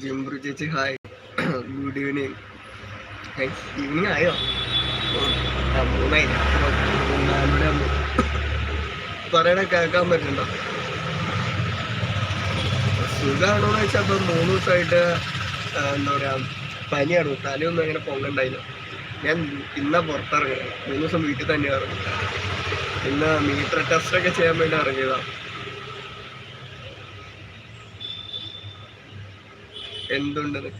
ജിംബ്രു ചേച്ചി hi good evening evening ആയോ? പറയണ കേൾക്കാൻ പറ്റുന്നുണ്ടോ? സുഖമാണോന്ന് വെച്ചാൽ ഇപ്പം മൂന്ന് ദിവസമായിട്ട് എന്താ പറയാ പനിയാണ്. തലയൊന്നും അങ്ങനെ പൊങ്ങണ്ടായില്ല. ഞാൻ ഇന്ന പുറത്തിറങ്ങി മൂന്ന് ദിവസം വീട്ടിൽ തന്നെ ഇറങ്ങി ഇന്ന് മീറ്റർ ടെസ്റ്റ് ഒക്കെ ചെയ്യാൻ വേണ്ടി ഇറങ്ങിയതാണ് എന്തുണ്ടെന്ന്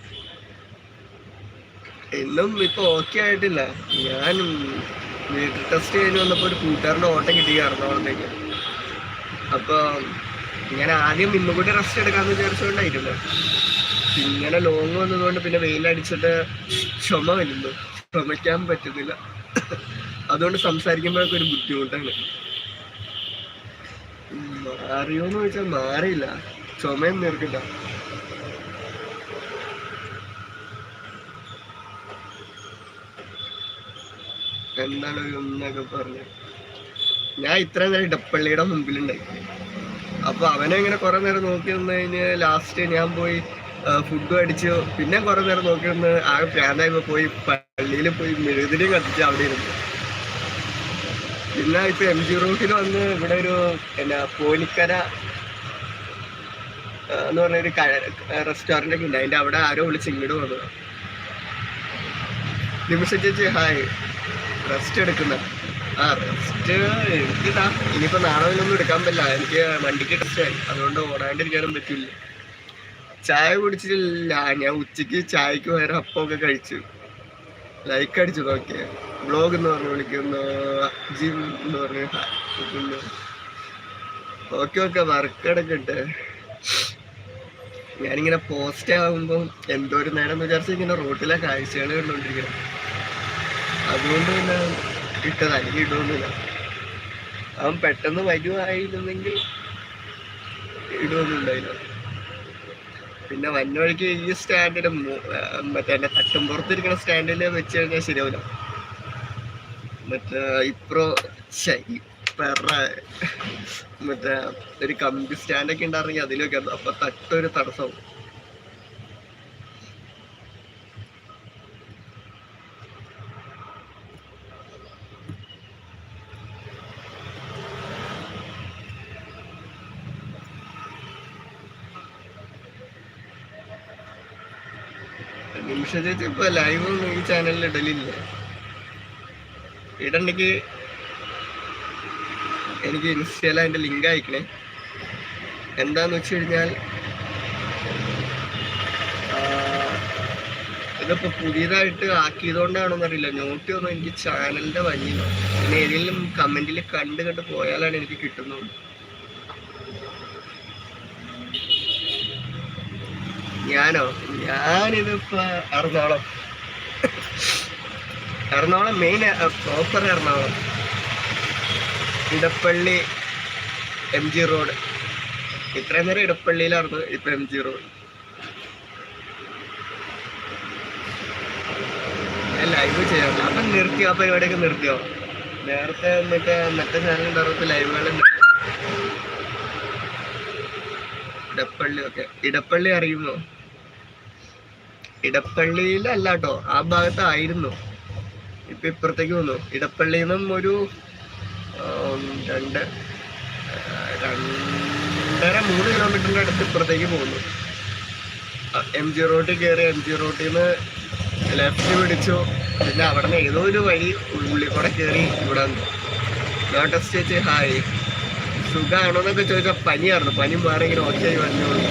എന്നും ഇപ്പൊ ഓക്കെ ആയിട്ടില്ല. ഞാൻ വീട്ടിൽ ടെസ്റ്റ് കഴിഞ്ഞ് വന്നപ്പോ ഒരു കൂട്ടുകാരന്റെ ഓട്ടം കിട്ടി എറണാകുളത്തേക്ക്. അപ്പൊ ഞാൻ ആദ്യം ഇന്നും കൂടി റെസ്റ്റ് എടുക്കാന്ന് വിചാരിച്ചുകൊണ്ടായിരുന്നു ഇങ്ങനെ ലോങ് വന്നതുകൊണ്ട് പിന്നെ വെയിലടിച്ചിട്ട് ചുമ വരുന്നു. ചുമയ്ക്കാൻ പറ്റുന്നില്ല. അതുകൊണ്ട് സംസാരിക്കുമ്പോഴൊക്കെ ഒരു ബുദ്ധിമുട്ടാണ്. മാറിയോന്ന് ചോദിച്ചാൽ മാറിയില്ല. ചുമയും നിർക്കില്ല എന്താണ് എന്നൊക്കെ പറഞ്ഞു. ഞാൻ ഇത്ര നേരം ഇടപ്പള്ളിയുടെ മുമ്പിലുണ്ടായി. അപ്പൊ അവനെ ഇങ്ങനെ കുറെ നേരം നോക്കി നിന്ന് കഴിഞ്ഞ് ലാസ്റ്റ് ഞാൻ പോയി ഫുഡ് അടിച്ചു. പിന്നെ കുറെ നേരം നോക്കി നിന്ന് ആകെ പ്രാന്തായപ്പോ പോയി പള്ളിയിൽ പോയി മെഴുതിരി കത്തിച്ച് അവിടെ ഇരുന്നു. പിന്നെ ഇപ്പൊ എം ജി റോഡിൽ വന്ന് ഇവിടെ ഒരു എന്നാ പോലിക്കര എന്ന് പറഞ്ഞ ഒരു റെസ്റ്റോറന്റ് ഒക്കെ ഉണ്ട്. അതിന്റെ അവിടെ ആരോ വിളിച്ച് ഇങ്ങോട്ട് വന്നു. നിമിഷ ചേച്ചി ഹായ് റെസ്റ്റ് എടുക്കുന്നത്. ആ റെസ്റ്റ് എടുക്കട്ടാ ഇനിയിപ്പോ നാളെ എടുക്കാൻ പറ്റില്ല. എനിക്ക് വണ്ടിക്ക് ടെസ്റ്റ് ആയി അതുകൊണ്ട് ഓടാണ്ടിരിക്കാനും പറ്റില്ല. ചായ കുടിച്ചിട്ടില്ല. ഞാൻ ഉച്ചയ്ക്ക് ചായക്ക് പകരം അപ്പമൊക്കെ കഴിച്ചു. ലൈക്ക് അടിച്ചു. നോക്കിയ ബ്ലോഗ് എന്ന് പറഞ്ഞു വിളിക്കുന്നു. ജിം എന്ന് പറഞ്ഞു ഓക്കെ ഓക്കെ വർക്ക് എടുക്കട്ടെ. ഞാനിങ്ങനെ പോസ്റ്റ് ആകുമ്പോൾ എന്തോ ഒരു നേരം വിചാരിച്ച് ഇങ്ങനെ റോട്ടിലെ കാഴ്ചകൾ കണ്ടുകൊണ്ടിരിക്കണം അതുകൊണ്ട് പിന്നെ ഇട്ടത് അല്ലെങ്കിൽ ഇടുമെന്നില്ല അവൻ പെട്ടെന്ന് വരുവായിരുന്നെങ്കിൽ ഇടുമെന്നുണ്ടായില്ല പിന്നെ വന്ന വഴിക്ക് ഈ സ്റ്റാൻഡിൽ മറ്റേ എന്റെ തട്ടുംപുറത്തിരിക്കുന്ന സ്റ്റാൻഡിൽ വെച്ച് കഴിഞ്ഞാൽ ശരിയാവില്ല. മറ്റേ ഇപ്രോ മറ്റേ ഒരു കമ്പി സ്റ്റാൻഡൊക്കെ ഉണ്ടായിരുന്നെങ്കിൽ അതിലൊക്കെ അപ്പൊ തട്ടൊരു തടസ്സവും നിമിഷ ചേച്ചി ഇപ്പൊ ലൈവ് ഒന്നും ഈ ചാനലിൽ ഇടലില്ല. ഇടണ്ടെങ്കിൽ എനിക്ക് ഇൻസ്റ്റയിൽ അതിന്റെ ലിങ്ക് അയക്കണേ. എന്താന്ന് വെച്ച് കഴിഞ്ഞാൽ ഇതിപ്പോ പുതിയതായിട്ട് ആക്കിയതുകൊണ്ടാണോന്ന് അറിയില്ല നോട്ടി ഒന്നും എനിക്ക് ചാനലിന്റെ വഴിയില്ല പിന്നെ ഏതെങ്കിലും കമന്റിൽ കണ്ട് കണ്ട് പോയാലാണ് എനിക്ക് കിട്ടുന്നത്. ഞാനോ? ഞാനിതിപ്പോ Ernakulam. Ernakulam main proper Ernakulam. Edappally M G road ഇത്രയും നേരം ഇടപ്പള്ളിയിലായിരുന്നു ഇപ്പൊ എം ജി റോഡ് ലൈവ് ചെയ്യാം. അപ്പൊ നിർത്തിയോ? ആ പരിപാടിയൊക്കെ നിർത്തിയോ? നേരത്തെ മറ്റേ മറ്റേ ചാനൽ ഉണ്ടായിരുന്നു. ലൈവുകൾ ഇടപ്പള്ളി ഒക്കെ. ഇടപ്പള്ളി അറിയുമോ? ഇടപ്പള്ളിയിലല്ല കേട്ടോ ആ ഭാഗത്തായിരുന്നു. ഇപ്പൊ ഇപ്പുറത്തേക്ക് വന്നു. ഇടപ്പള്ളിയിൽ നിന്നും ഒരു രണ്ട് രണ്ടര മൂന്ന് കിലോമീറ്ററിന്റെ അടുത്ത് ഇപ്പുറത്തേക്ക് പോകുന്നു. എം ജി റോഡിൽ കയറി എം ജി റോഡിൽ നിന്ന് ലെഫ്റ്റ് പിടിച്ചു. പിന്നെ അവിടെ നിന്ന് ഏതോ ഒരു വഴി ഉള്ളിൽ കൂടെ കയറി ഇവിടെ വന്നു. നോട്ടസ് ഹായ്. സുഖമാണോ എന്നൊക്കെ ചോദിച്ചാൽ പനിയായിരുന്നു. പനി മാറി ഓക്കെ ആയി വന്നോളൂ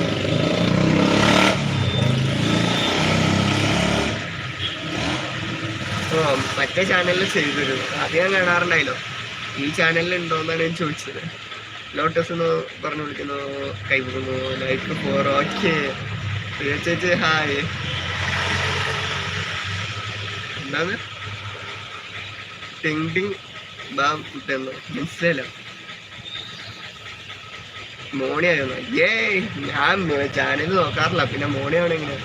മറ്റേ ചാനലിൽ ചെയ്തിരുന്നു. അത് ഞാൻ കാണാറുണ്ടായല്ലോ ഈ ചാനലിൽ ഉണ്ടോ ഉണ്ടോന്നാണ് ഞാൻ ചോദിച്ചത്. ലോട്ടസ് എന്ന് പറഞ്ഞു വിളിക്കുന്നു കൈവിടുന്നു ലൈക്ക് ഫോർ ഓക്കെ ചേച്ചി ഹായ് എന്താണ്? ടിങ് ബാം കിട്ടുന്നു മനസ്സിലായില്ല. മോണിയായിരുന്നു ഏയ് ഞാൻ ചാനൽ നോക്കാറില്ല. പിന്നെ മോണിയാണെങ്ങനെ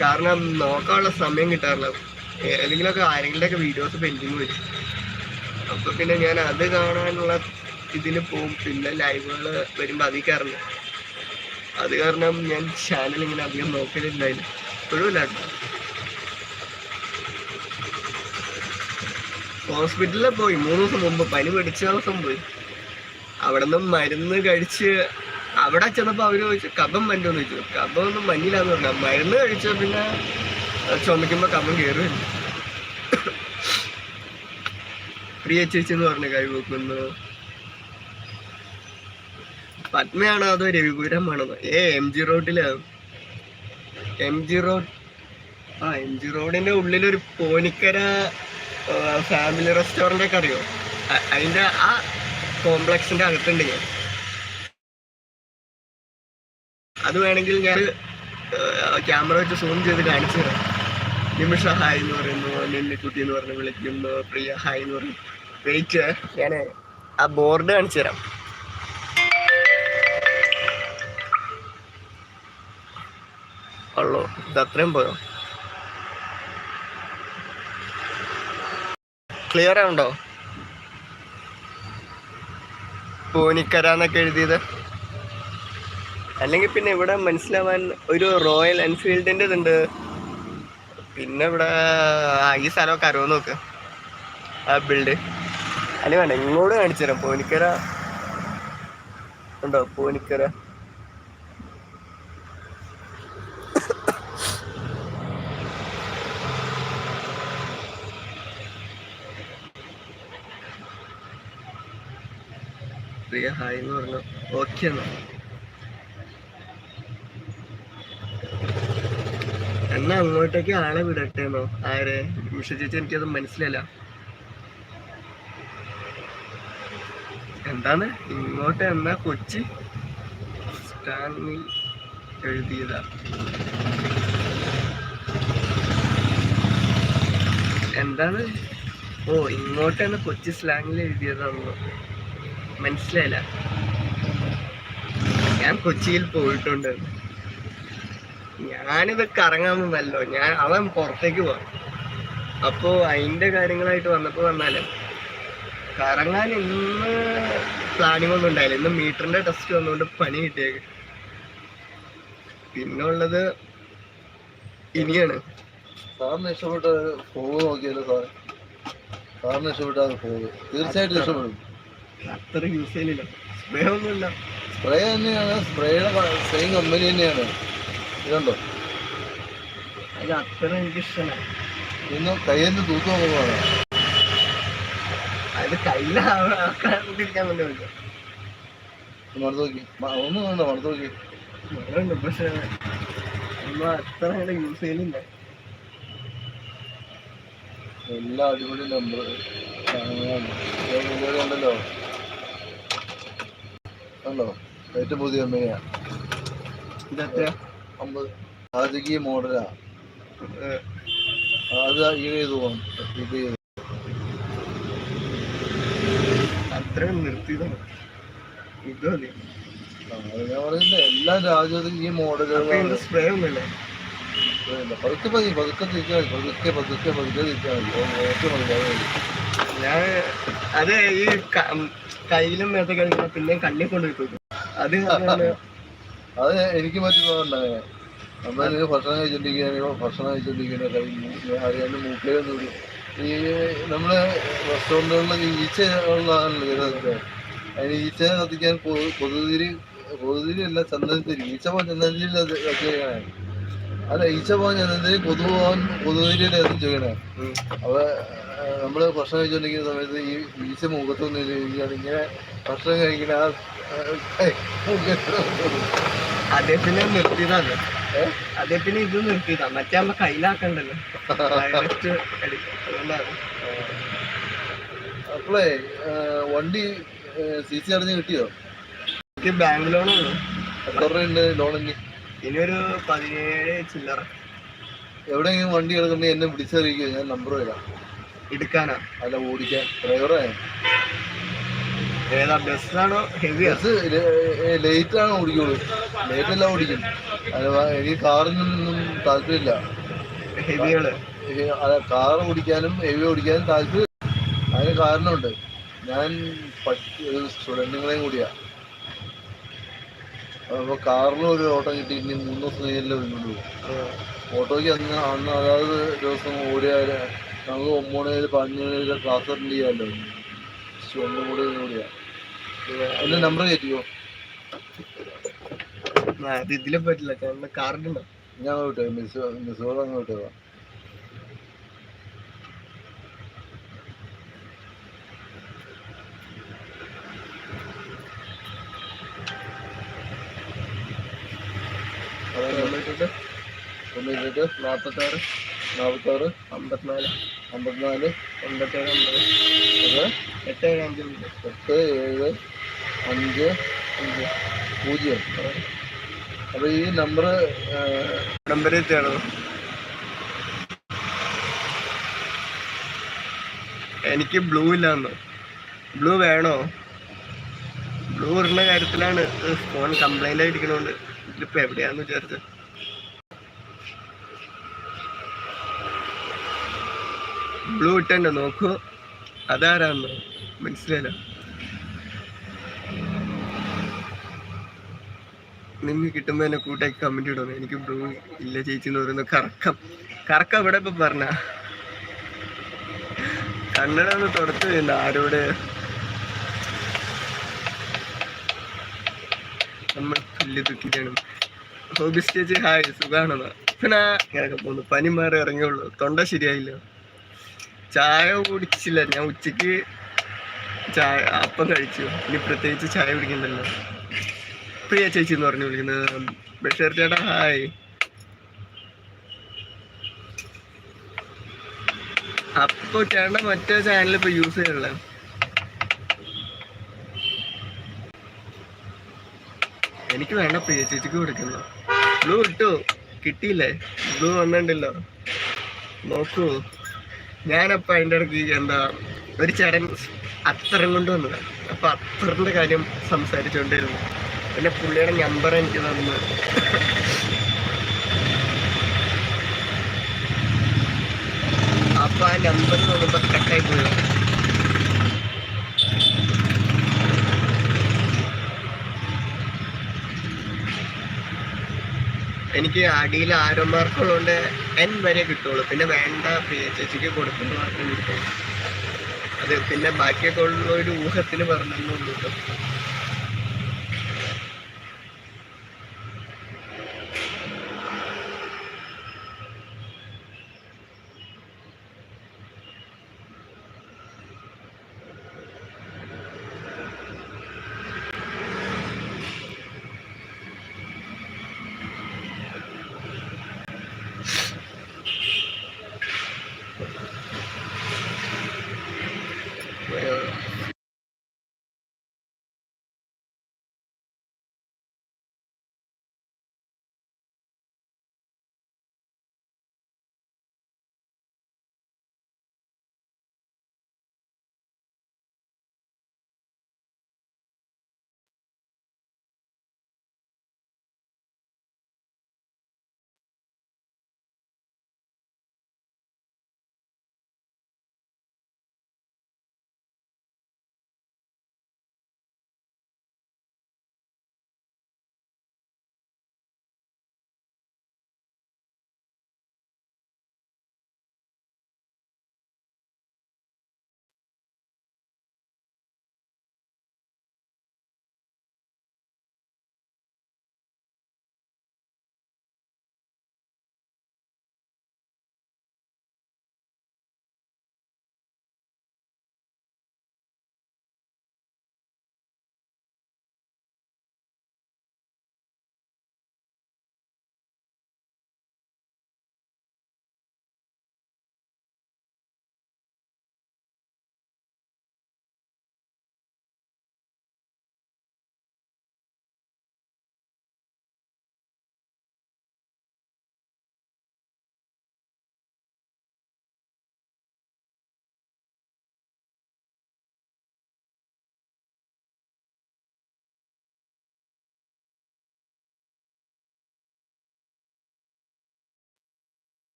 കാരണം നോക്കാനുള്ള സമയം കിട്ടാറില്ല. ഏതെങ്കിലുമൊക്കെ ആരെങ്കിലുമൊക്കെ വീഡിയോസ് പെൻഡിങ് വരും. അപ്പൊ പിന്നെ ഞാൻ അത് കാണാനുള്ള ഇതിന് പോകും പിന്നെ ലൈവുകൾ വരുമ്പോൾ അതിൽ അത് കാരണം ഞാൻ ചാനൽ ഇങ്ങനെ അധികം നോക്കലില്ലായില്ല ഇപ്പോഴുമില്ല കേട്ടോ. ഹോസ്പിറ്റലിൽ പോയി. മൂന്ന് ദിവസം മുമ്പ് പനി പിടിച്ച ദിവസം പോയി. അവിടെ നിന്ന് മരുന്ന് കഴിച്ച് അവിടെ ചെന്നപ്പോൾ അവർ ചോദിച്ചു കബം മഞ്ഞോ എന്ന് ചോദിച്ചു. കബം ഒന്നും മഞ്ഞില്ലാന്ന് പറഞ്ഞ. മരുന്ന് കഴിച്ച പിന്നെ ചുമക്കുമ്പോൾ കബം കയറുമില്ല പ്രിയ ചേച്ചി എന്ന് പറഞ്ഞ കൈ വെക്കുന്നു. പത്മയാണോ അതോ രവിപുരമാണോ? ഏ എം ജി റോഡിലാണ് എം ജി റോഡ് ആ എം ജി റോഡിന്റെ ഉള്ളിലൊരു പോനിക്കര ഫാമിലി റെസ്റ്റോറന്റ് ഒക്കെ അറിയോ? അതിന്റെ ആ കോംപ്ലക്സിന്റെ അകത്തുണ്ട് ഞാൻ. അത് വേണമെങ്കിൽ ഞാൻ ക്യാമറ വെച്ച് സൂം ചെയ്ത് കാണിച്ചു തരാം. നിമിഷ ഹായ് എന്ന് പറയുന്നു നിന്നിക്കുട്ടി എന്ന് പറഞ്ഞ് വിളിക്കുന്നു പ്രിയ ഹായ് എന്ന് പറഞ്ഞു വെയിറ്റ് ഞാൻ ആ ബോർഡ് കാണിച്ചു തരാം. ഉള്ളോ ഇത് അത്രയും പോയോ? ക്ലിയർ ആവുണ്ടോ പൂനിക്കര എന്നൊക്കെ എഴുതിയത്. അല്ലെങ്കിൽ പിന്നെ ഇവിടെ മനസ്സിലാവാൻ ഒരു റോയൽ എൻഫീൽഡിന്റെ ഇതുണ്ട്. പിന്നെ ഇവിടെ ഈ സ്ഥലമൊക്കെ അറിവ് നോക്ക്. ആ ബിൽഡ് അല്ലെങ്കിൽ വേണ്ട ഇങ്ങോട്ട് കാണിച്ചു തരാം. പൂനിക്കര. ഉണ്ടോ? പൂനിക്കര. ഹായ് എന്ന് പറഞ്ഞു. ഓക്കെ എന്നാ. എന്നാ അങ്ങോട്ടേക്ക് ആളെ വിടട്ടേന്നോ ആരെ? നിമിഷ ചേച്ചി എനിക്കത് മനസ്സിലല്ല എന്താണ്? ഇങ്ങോട്ട് എന്നാ കൊച്ചി? സ്റ്റാൻലി എഴുതിയതാ. എന്താണ്? ഓ ഇങ്ങോട്ടാണ് കൊച്ചി സ്ലാങ്ങിൽ എഴുതിയതാണല്ലോ മനസ്സിലായില്ല. ഞാൻ കൊച്ചിയിൽ പോയിട്ടുണ്ട്. ഞാനിത് കറങ്ങാമെന്നല്ലോ ഞാൻ അവൻ പുറത്തേക്ക് പോവാം അപ്പോ അതിന്റെ കാര്യങ്ങളായിട്ട് വന്നപ്പോ വന്നാൽ കറങ്ങാൻ ഇന്ന് പ്ലാനിങ് ഒന്നും ഉണ്ടായില്ല. ഇന്ന് മീറ്ററിന്റെ ടെസ്റ്റ് വന്നുകൊണ്ട് പണി കിട്ടിയേക്ക്. പിന്നെ ഉള്ളത് ഇനിയാണ്. സാറിന് ഇഷ്ടപ്പെട്ട ഫോഗ് നോക്കിയല്ലോ സാറ്. സാറിന് ഇഷ്ടപ്പെട്ട ഫോഗ് തീർച്ചയായിട്ടും ഇഷ്ടപ്പെടും. അത്ര യൂസ് ചെയ്യലില്ല. സ്പ്രേ ഒന്നുമില്ല. സ്പ്രേ തന്നെയാണ്. സ്പ്രേയുടെ സെയിം കമ്പനി തന്നെയാണ്. ഇതുണ്ടോ? അത് അത്ര എനിക്ക് ഇഷ്ടമല്ല ഇന്ന് കയ്യിൽ തൂത്ത് നോക്കുന്നതാണ് അത് വേണ്ടി പറ്റും മണത്ത് നോക്കി ഒന്നും വേണ്ട മണത്ത് നോക്കി മണമുണ്ട് പക്ഷേ നമ്മൾ അത്ര അങ്ങനെ യൂസ് ചെയ്യുന്നില്ല എല്ലാ അടിപൊളി നമ്പർ ഉണ്ടല്ലോ ഉണ്ടോ ഏറ്റവും പുതിയ കമ്പനിയാ ഇതെത്ര അമ്പത് രാജകീയ മോഡലാ. ഏഹ്, അത് പോകാം ഇത് ചെയ്തു. അത്ര നിർത്തിയതാണ്. ഇത് മതി. ഞാൻ പറയുന്നത് എല്ലാ രാജ്യത്തും ഈ മോഡലുകളാണ് സ്പ്രേ ഒന്നുമില്ല പതുക്കെ പതി പതുക്കെ തിരിച്ചാൽ പതുക്കെ പതുക്കെ പതുക്കെ തിരിച്ചാൽ ഞാൻ അത് ഈ കയ്യിലും മേത്തൊക്കെ പിന്നെയും പിന്നെ കണ്ണിൽ കൊണ്ടുപോയി അത് അത് എനിക്ക് പറ്റി പോകണ്ടേ. നമ്മൾ ഭക്ഷണം കഴിച്ചോണ്ടിരിക്കുകയാണെങ്കിൽ ഭക്ഷണം കഴിച്ചോണ്ടിരിക്കുന്ന കൈ അറിയാണ്ട് മൂക്കിലൊന്നും ഈ നമ്മൾ ഈ ഈച്ച ഉള്ളതാണല്ലോ ഇതൊക്കെ അതിന് ഈച്ച കത്തിക്കാൻ പൊതുതിരി പൊതുതിരി അല്ല ചന്ദനത്തിരി. ഈച്ച പോകാൻ ചന്ദനത്തിരി ചെയ്യണേ അല്ല ഈച്ച പോകാൻ ചന്ദനത്തിരി കൊതു പോകാൻ കൊതുതിരിയുടെ അത് ചെയ്യണേ. അപ്പൊ നമ്മൾ ഭക്ഷണം കഴിച്ചോണ്ടിരിക്കുന്ന സമയത്ത് ഈ ഈച്ച മുഖത്തൊന്നും ഇല്ല. ഇങ്ങനെ ഭക്ഷണം കഴിക്കണ ആ പിന്നെ നിർത്തിയതാണ്. അദ്ദേഹത്തിന് ഇത് നിർത്തിയതാ. മറ്റേ നമ്മളെ കയ്യിലാക്കണ്ടല്ലോ. അപ്പളേ വണ്ടി സി സി അടഞ്ഞ് കിട്ടിയോ? എനിക്ക് ബാങ്ക് ലോണാണ് എത്ര രൂപയുണ്ട് ലോണിന് ഇനി? ഒരു പതിനേഴ് ചില്ലറ. എവിടെയെങ്കിലും വണ്ടി കിടക്കുന്നുണ്ടെങ്കിൽ എന്നെ വിളിച്ചറിയിക്കുക ഞാൻ നമ്പർ തരാം. എടുക്കാനാ. അല്ല ഓടിക്കാൻ. ഡ്രൈവറെ? ഏതാ ബസ്സാണോ ഹെവി ബസ് ലേറ്റ് ആണ് ഓടിക്കുള്ളൂ ലേറ്റ് എല്ലാം ഓടിക്കും അഥവാ എനിക്ക് കാറിനൊന്നും താല്പര്യമില്ല. ഹെവികൾ കാർ ഓടിക്കാനും ഹെവി ഓടിക്കാനും താല്പര്യം അതിന് കാരണമുണ്ട്. ഞാൻ സ്റ്റുഡന്റുകളെയും ഒരു സ്റ്റുഡന്റുകളെയും കൂടിയാ. അപ്പോൾ കാറിൽ ഒരു ഓട്ടോ കിട്ടി ഇനി മൂന്ന് ദിവസം കഴിഞ്ഞല്ലേ വരുന്നുള്ളൂ. ഓട്ടോയ്ക്ക് അന്ന് അന്ന് അതായത് ദിവസം ഓടിയാൽ നമുക്ക് ഒമ്പത് മണി പതിനഞ്ച് മണി ക്ലാസ് അറ്റൻഡ് ചെയ്യാമല്ലോ പക്ഷെ ഒന്നും കൂടി കൂടിയാ അതിന്റെ നമ്പർ കയറ്റിയോ അത് ഇതിലെ പറ്റില്ല കാരണം കാർഡുണ്ടോ ഞാൻ അങ്ങോട്ട് മിസ് മിസ്സോട് അങ്ങോട്ട് പോവാം നാൽപ്പത്താറ് നാൽപ്പത്താറ് അമ്പത്തിനാല് അമ്പത്തിനാല് എൺപത്തേഴ് അമ്പത്. എട്ട് ഏഴ് അഞ്ച് എട്ട് ഏഴ് അഞ്ച് അഞ്ച് പൂജ്യം. അപ്പൊ ഈ നമ്പർ നമ്പറിൽ എത്തിയാണോ? എനിക്ക് ബ്ലൂ ഇല്ലാന്ന് ബ്ലൂ വേണോ? ബ്ലൂ ഇടുന്ന കാര്യത്തിലാണ് ഫോൺ കംപ്ലൈന്റ് ആയിരിക്കണോണ്ട് ഇതിലിപ്പോ എവിടെയാന്ന് വിചാരിച്ചത് ബ്ലൂ ഇട്ടണ്ട? നോക്കൂ. അതാരാന്നോ? മനസ്സിലായില്ല. നിങ്ങൾക്ക് കിട്ടുമ്പോ എന്നെ കൂട്ടായി കമന്റ് ഇടുന്നു എനിക്ക് ബ്രൂ ഇല്ല ചേച്ചി എന്ന് പറയുന്നത് കറക്കം. കറക്കം ഇവിടെ ഇപ്പൊ പറഞ്ഞ. കണ്ണട ഒന്ന് തുടച്ചു വരുന്ന ആരോട്. നമ്മൾ പുല്ല് ദുഃഖിക്കണം ഹോബി സ്റ്റേജ് ഹായ് സുഖാണെന്നാ? ഇങ്ങനെയൊക്കെ പോകുന്നു പനി മാറി ഇറങ്ങിയുള്ളൂ. തൊണ്ട ശരിയായില്ല. ചായ കുടിച്ചില്ല. ഞാൻ ഉച്ചയ്ക്ക് ചായ അപ്പം കഴിച്ചു. ഇനി പ്രത്യേകിച്ച് ചായ കുടിക്കണ്ടല്ലോ. പ്രിയ ചേച്ചി എന്ന് പറഞ്ഞു വിളിക്കുന്നത്. ബഷീർ ചേട്ടാ ഹായ് അപ്പോൾ ചേട്ടൻ മറ്റേ ചാനൽ ഇപ്പൊ യൂസ് ചെയ്യണല്ലേ എനിക്ക് വേണ്ട പ്രിയ ചേച്ചിക്ക് കൊടുക്കുന്നു. ബ്ലൂ ഇട്ടു. കിട്ടിയില്ലേ? ബ്ലൂ വന്നിട്ടുണ്ടല്ലോ. നോക്കൂ. ഞാനപ്പോൾ അതിന്റെ ഇടയ്ക്ക് എന്താ ഒരു ചേട്ടൻ അത്തരം കൊണ്ട് വന്നത്. അപ്പൊ അത്തറിന്റെ കാര്യം സംസാരിച്ചുകൊണ്ടിരുന്നു പിന്നെ പുള്ളിയുടെ നമ്പർ എനിക്ക് തന്നു. അപ്പൊ ആ നമ്പർ നോക്കുമ്പോൾ കട്ടായി പോയോ. എനിക്ക് അടിയിൽ ആരോ മാർക്കുള്ളതുകൊണ്ട് എൻ വരെ കിട്ടുള്ളൂ. പിന്നെ വേണ്ട പി എച്ച് എച്ചിക്ക് കൊടുക്കുന്നത് മാത്രം കിട്ടുള്ളൂ അത് പിന്നെ ബാക്കിയൊക്കെ ഉള്ള ഒരു ഊഹത്തിന് പറഞ്ഞെന്നുള്ളൂ